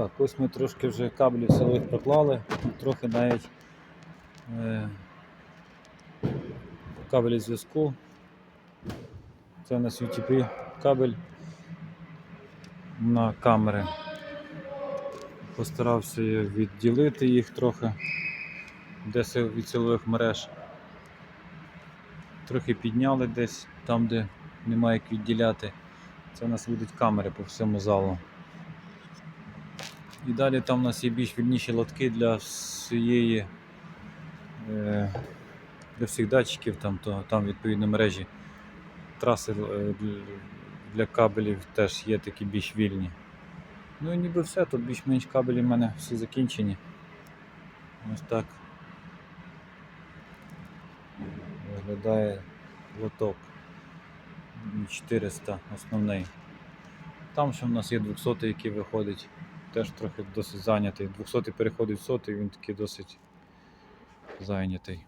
Так, ось ми трошки вже кабелів силових проклали, трохи навіть е, кабелі зв'язку. Це у нас UTP кабель на камери. Постарався відділити їх трохи десь від силових мереж. Трохи підняли десь там, де немає як відділяти. Це у нас будуть камери по всьому залу. І далі там у нас є більш вільніші лотки для всієї е, для всіх датчиків, там, то, там відповідно мережі. Траси е, для- кабелів теж є такі більш вільні. Ну і ніби все, тут більш-менш кабелі в мене всі закінчені. Ось так виглядає лоток 400 основний. Там ще в нас є 200, який виходить, теж трохи досить зайнятий. 200 переходить в 100, він такий досить зайнятий.